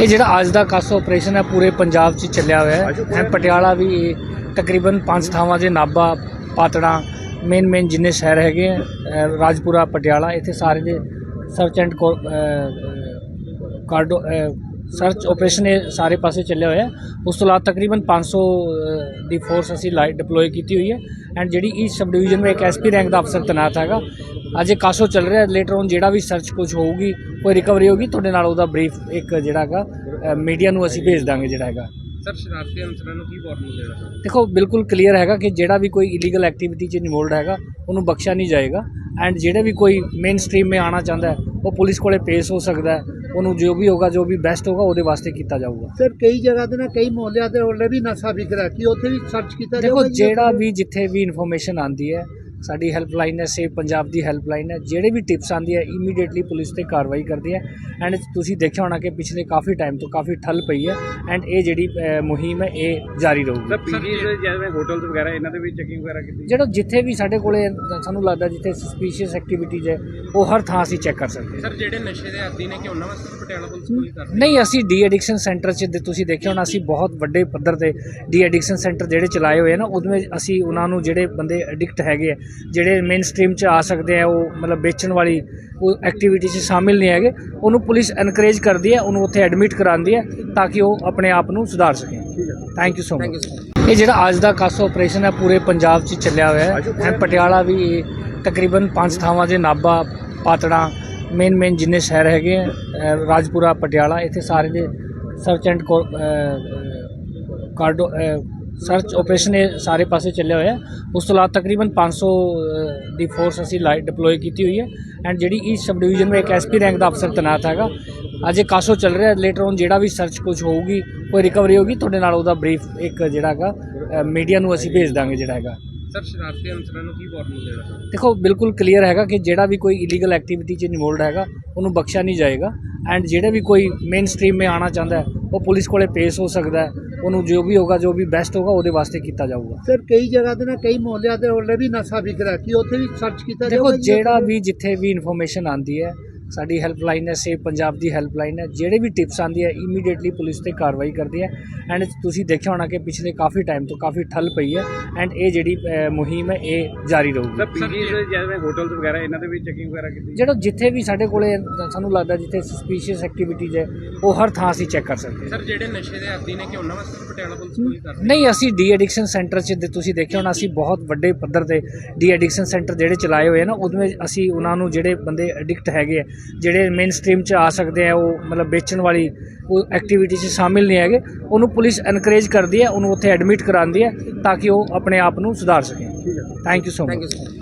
ਇਹ ਜਿਹੜਾ ਅੱਜ ਦਾ ਕਾਸ ਆਪਰੇਸ਼ਨ ਹੈ ਪੂਰੇ ਪੰਜਾਬ 'ਚ ਚੱਲਿਆ ਹੋਇਆ ਹੈ। ਪਟਿਆਲਾ ਵੀ ਇਹ ਤਕਰੀਬਨ ਪੰਜ ਥਾਵਾਂ ਦੇ ਨਾਭਾ ਪਾਤੜਾ ਮੇਨ ਮੇਨ ਜਿੰਨੇ ਸ਼ਹਿਰ ਹੈਗੇ ਹੈ, ਰਾਜਪੁਰਾ ਪਟਿਆਲਾ ਇੱਥੇ ਸਾਰੇ ਦੇ search and cordon search operation ਇਹ ਸਾਰੇ ਪਾਸੇ ਚੱਲਿਆ ਹੋਇਆ। ਉਸ ਤੋਂ ਇਲਾਵਾ ਤਕਰੀਬਨ 500 ਅ, ਦੀ ਫੋਰਸ ਅਸੀਂ ਲਾਈਟ ਡਿਪਲੋਏ ਕੀਤੀ ਹੋਈ ਹੈ। ਐਂਡ ਜਿਹੜੀ ਈਸਟ ਸਬ ਡਿਵੀਜ਼ਨ ਵਿੱਚ ਇੱਕ ਐਸਪੀ ਰੈਂਕ ਦਾ ਅਫਸਰ ਤੈਨਾਤ ਹੈਗਾ ਅੱਜ ਇਹ ਕਾਸੋ ਚੱਲ ਰਿਹਾ ਲੇਟਰ ਔਨ ਜਿਹੜਾ ਵੀ ਸਰਚ ਕੁਝ ਹੋਊਗੀ ਕੋਈ ਰਿਕਵਰੀ ਹੋਊਗੀ ਤੁਹਾਡੇ ਨਾਲ ਉਹਦਾ ਬਰੀਫ ਇੱਕ ਜਿਹੜਾ ਹੈਗਾ ਮੀਡੀਆ ਨੂੰ ਅਸੀਂ ਭੇਜ ਦਾਂਗੇ ਜਿਹੜਾ ਹੈਗਾ। ਸਰ ਸ਼ਰਾਰਤੀ ਅਨਸਰਾਂ ਨੂੰ ਕੀ ਵਾਰਨਿੰਗ ਦੇਣਾ ਦੇਖੋ ਬਿਲਕੁਲ ਕਲੀਅਰ ਹੈਗਾ ਕਿ ਜਿਹੜਾ ਵੀ ਕੋਈ ਇਲੀਗਲ ਐਕਟੀਵਿਟੀ 'ਚ ਇਨਵੋਲਡ ਹੈਗਾ ਉਹਨੂੰ ਬਖਸ਼ਿਆ ਨਹੀਂ ਜਾਏਗਾ। ਐਂਡ ਜਿਹੜੇ ਵੀ ਕੋਈ ਮੇਨ ਸਟ੍ਰੀਮ ਮੇ ਆਣਾ ਚਾਹੁੰਦਾ ਹੈ ਉਹ ਪੁਲਿਸ ਕੋਲੇ ਪੇਸ਼ ਹੋ ਸਕਦਾ ਹੈ। ਉਹਨੂੰ ਜੋ ਵੀ ਹੋਗਾ ਜੋ ਵੀ ਬੈਸਟ ਹੋਗਾ ਉਹਦੇ ਵਾਸਤੇ ਕੀਤਾ ਜਾਊਗਾ ਸਰ ਕਈ ਜਗ੍ਹਾ ਤੇ ਨਾ ਕਈ ਮੁਹੱਲਿਆਂ ਤੇ ਵੀ ਨਸ਼ਾ ਵਿਕ ਰਿਹਾ ਕੀ ਉੱਥੇ ਵੀ ਸਰਚ ਕੀਤਾ ਦੇਖੋ? ਜਿਹੜਾ ਵੀ ਜਿੱਥੇ ਵੀ ਇਨਫੋਰਮੇਸ਼ਨ ਆਂਦੀ ਹੈ ਸਾਡੀ ਹੈਲਪਲਾਈਨ ਹੈ ਸੇਵ ਪੰਜਾਬ ਦੀ ਹੈਲਪਲਾਈਨ ਹੈ ਜਿਹੜੇ ਵੀ ਟਿਪਸ ਆਂਦੀ ਹੈ ਇਮੀਡੀਏਟਲੀ ਪੁਲਿਸ ਤੇ ਕਾਰਵਾਈ ਕਰਦੀ ਹੈ। ਐਂਡ ਤੁਸੀਂ ਦੇਖਿਆ ਹੋਣਾ ਕਿ ਪਿਛਲੇ ਕਾਫੀ ਟਾਈਮ ਤੋਂ ਕਾਫੀ ਠੱਲ ਪਈ ਹੈ ਐਂਡ ਇਹ ਜਿਹੜੀ ਮੁਹਿੰਮ ਹੈ ਇਹ ਜਾਰੀ ਰਹੂਗੀ। ਸਰ ਪੀਜੀਸ ਜਿਵੇਂ ਹੋਟਲਸ ਵਗੈਰਾ ਇਹਨਾਂ ਦੇ ਵੀ ਚੈਕਿੰਗ ਵਗੈਰਾ ਕੀਤੀ? ਜਿਹੜਾ ਜਿੱਥੇ ਵੀ ਸਾਡੇ ਕੋਲੇ ਸਾਨੂੰ ਲੱਗਦਾ ਜਿੱਥੇ ਸਸਪੀਸ਼ੀਅਸ ਐਕਟੀਵਿਟੀਜ਼ ਹੈ ਉਹ ਹਰ ਥਾਂ ਅਸੀਂ ਚੈੱਕ ਕਰ ਸਕਦੇ ਹਾਂ। ਸਰ ਜਿਹੜੇ ਨਸ਼ੇ ਦੇ ਆਦੀ ਨੇ ਕਿ ਉਹਨਾਂ ਵਾਸਤੇ ਪਟਿਆਲਾ ਪੁਲਿਸ ਕੋਈ ਕਰ ਨਹੀਂ ਅਸੀਂ ਡੀ ਐਡਿਕਸ਼ਨ ਸੈਂਟਰ 'ਚ ਦੇ- ਤੁਸੀਂ ਦੇਖਿਆ ਹੋਣਾ ਅਸੀਂ ਬਹੁਤ ਵੱਡੇ ਪੱਧਰ ਤੇ ਡੀ ਐਡਿਕਸ਼ਨ ਸੈਂਟਰ ਜਿਹੜੇ ਚਲਾਏ ਹੋਏ ਆ ਨਾ ਉਹਦੇ ਵਿੱਚ ਅਸੀਂ ਉਹਨਾਂ ਨੂੰ ਜਿਹੜੇ ਬੰਦੇ ਐਡਿਕਟ ਹੈਗੇ ਆ ਜਿਹੜੇ ਮੇਨ ਸਟ੍ਰੀਮ 'ਚ ਆ ਸਕਦੇ ਆ ਉਹ ਮਤਲਬ ਵੇਚਣ ਵਾਲੀ ਉਹ ਐਕਟੀਵਿਟੀ 'ਚ ਸ਼ਾਮਿਲ ਨਹੀਂ ਹੈਗੇ ਉਹਨੂੰ ਪੁਲਿਸ ਐਨਕਰੇਜ ਕਰਦੀ ਹੈ ਉਹਨੂੰ ਉੱਥੇ ਐਡਮਿਟ ਕਰਾਉਂਦੀ ਹੈ ਤਾਂ ਕਿ ਉਹ ਆਪਣੇ ਆਪ ਨੂੰ ਸੁਧਾਰ ਸਕੇ। ਥੈਂਕ ਯੂ ਸੋ ਮਚ ਇਹ ਜਿਹੜਾ ਅੱਜ ਦਾ ਕਾਸੋ ਆਪਰੇਸ਼ਨ ਹੈ ਪੂਰੇ ਪੰਜਾਬ 'ਚ ਚੱਲਿਆ ਹੋਇਆ ਹੈ। ਪਟਿਆਲਾ ਵੀ ਤਕਰੀਬਨ ਪੰਜ ਥਾਵਾਂ ਦੇ ਨਾਭਾ ਪਾਤੜਾ ਮੇਨ ਮੇਨ ਜਿੰਨੇ ਸ਼ਹਿਰ ਹੈਗੇ ਹੈ, ਰਾਜਪੁਰਾ ਪਟਿਆਲਾ ਇੱਥੇ ਸਾਰੇ ਦੇ search and cordon search operation ਇਹ ਸਾਰੇ ਪਾਸੇ ਚੱਲਿਆ ਹੋਇਆ। ਉਸ ਤੋਂ ਇਲਾਵਾ ਤਕਰੀਬਨ 500 ਅ, ਦੀ ਫੋਰਸ ਅਸੀਂ ਲਾਈਟ ਡਿਪਲੋਏ ਕੀਤੀ ਹੋਈ ਹੈ। ਐਂਡ ਜਿਹੜੀ ਈਸਟ ਸਬ ਡਿਵੀਜ਼ਨ ਵਿੱਚ ਇੱਕ ਐਸਪੀ ਰੈਂਕ ਦਾ ਅਫਸਰ ਤੈਨਾਤ ਹੈਗਾ ਅੱਜ ਕਾਸੋ ਚੱਲ ਰਿਹਾ। ਲੇਟਰ ਔਨ ਜਿਹੜਾ ਵੀ ਸਰਚ ਕੁਝ ਹੋਊਗੀ ਕੋਈ ਰਿਕਵਰੀ ਹੋਊਗੀ ਤੁਹਾਡੇ ਨਾਲ ਉਹਦਾ ਬਰੀਫ ਇੱਕ ਜਿਹੜਾ ਹੈਗਾ ਮੀਡੀਆ ਨੂੰ ਅਸੀਂ ਭੇਜ ਦਾਂਗੇ ਜਿਹੜਾ ਹੈਗਾ। ਸਰ ਸ਼ਰਾਰਤੀ ਅਨਸਰਾਂ ਨੂੰ ਕੀ ਵਾਰਨਿੰਗ ਦੇਣਾ ਦੇਖੋ ਬਿਲਕੁਲ ਕਲੀਅਰ ਹੈਗਾ ਕਿ ਜਿਹੜਾ ਵੀ ਕੋਈ ਇਲੀਗਲ ਐਕਟੀਵਿਟੀ 'ਚ ਇਨਵੋਲਡ ਹੈਗਾ ਉਹਨੂੰ ਬਖਸ਼ਿਆ ਨਹੀਂ ਜਾਏਗਾ। ਐਂਡ ਜਿਹੜੇ ਵੀ ਕੋਈ ਮੇਨ ਸਟ੍ਰੀਮ ਮੇ ਆਣਾ ਚਾਹੁੰਦਾ ਹੈ ਉਹ ਪੁਲਿਸ ਕੋਲੇ ਪੇਸ਼ ਹੋ ਸਕਦਾ ਹੈ। ਉਹਨੂੰ ਜੋ ਵੀ ਹੋਗਾ ਜੋ ਵੀ ਬੈਸਟ ਹੋਗਾ ਉਹਦੇ ਵਾਸਤੇ ਕੀਤਾ ਜਾਊਗਾ। ਸਰ ਕਈ ਜਗ੍ਹਾ ਤੇ ਨਾ ਕਈ ਮੁਹੱਲਿਆਂ ਤੇ ਵੀ ਨਸ਼ਾ ਵਿਕ ਰਿਹਾ। ਕੀ ਉੱਥੇ ਵੀ ਸਰਚ ਕੀਤਾ ਦੇਖੋ? ਜਿਹੜਾ ਵੀ ਜਿੱਥੇ ਵੀ ਇਨਫੋਰਮੇਸ਼ਨ ਆਂਦੀ ਹੈ ਸਾਡੀ ਹੈਲਪਲਾਈਨ ਹੈ ਸੇਵ ਪੰਜਾਬ ਦੀ ਹੈਲਪਲਾਈਨ ਹੈ। ਜਿਹੜੇ ਵੀ ਟਿਪਸ ਆਂਦੀ ਹੈ ਇਮੀਡੀਏਟਲੀ ਪੁਲਿਸ ਤੇ ਕਾਰਵਾਈ ਕਰਦੀ ਹੈ ਐਂਡ ਤੁਸੀਂ ਦੇਖਿਆ ਹੋਣਾ ਕਿ ਪਿਛਲੇ ਕਾਫੀ ਟਾਈਮ ਤੋਂ ਕਾਫੀ ਠੱਲ ਪਈ ਹੈ। ਐਂਡ ਇਹ ਜਿਹੜੀ ਮੁਹਿੰਮ ਹੈ ਇਹ ਜਾਰੀ ਰਹੂਗੀ। ਸਰ ਪੀਜੀਸ ਜਿਵੇਂ ਹੋਟਲਸ ਵਗੈਰਾ ਇਹਨਾਂ ਦੇ ਵੀ ਚੈਕਿੰਗ ਵਗੈਰਾ ਕੀਤੀ? ਜਿਹੜਾ ਜਿੱਥੇ ਵੀ ਸਾਡੇ ਕੋਲੇ ਸਾਨੂੰ ਲੱਗਦਾ ਜਿੱਥੇ ਸਸਪੀਸ਼ੀਅਸ ਐਕਟੀਵਿਟੀਜ਼ ਹੈ ਉਹ ਹਰ ਥਾਂ ਅਸੀਂ ਚੈੱਕ ਕਰ ਸਕਦੇ ਸਰ ਜਿਹੜੇ ਨਸ਼ੇ ਦੇ ਆਦੀ ਨੇ ਕਿ ਉਹਨਾਂ ਵਾਸਤੇ ਪਟਿਆਲਾ ਪੁਲਿਸ ਕੋਈ ਕਰ ਨਹੀਂ ਅਸੀਂ ਡੀ ਐਡਿਕਸ਼ਨ ਸੈਂਟਰ 'ਚ ਤੁਸੀਂ ਦੇਖਿਆ ਹੋਣਾ ਅਸੀਂ ਬਹੁਤ ਵੱਡੇ ਪੱਧਰ ਤੇ ਡੀ ਐਡਿਕਸ਼ਨ ਸੈਂਟਰ ਜਿਹੜੇ ਚਲਾਏ ਹੋਏ ਆ ਨਾ ਉਹਦੇ ਵਿੱਚ ਅਸੀਂ ਉਹਨਾਂ ਨੂੰ ਜਿਹੜੇ ਬੰਦੇ ਐਡਿਕਟ ਹੈਗੇ ਆ ਜਿਹੜੇ ਮੇਨ ਸਟ੍ਰੀਮ 'ਚ ਆ ਸਕਦੇ ਆ ਉਹ ਮਤਲਬ ਵੇਚਣ ਵਾਲੀ ਉਹ ਐਕਟੀਵਿਟੀ 'ਚ ਸ਼ਾਮਿਲ ਨਹੀਂ ਹੈਗੇ ਉਹਨੂੰ ਪੁਲਿਸ ਐਨਕਰੇਜ ਕਰਦੀ ਹੈ ਉਹਨੂੰ ਉੱਥੇ ਐਡਮਿਟ ਕਰਾਉਂਦੀ ਹੈ ਤਾਂ ਕਿ ਉਹ ਆਪਣੇ ਆਪ ਨੂੰ ਸੁਧਾਰ ਸਕੇ। Thank you so much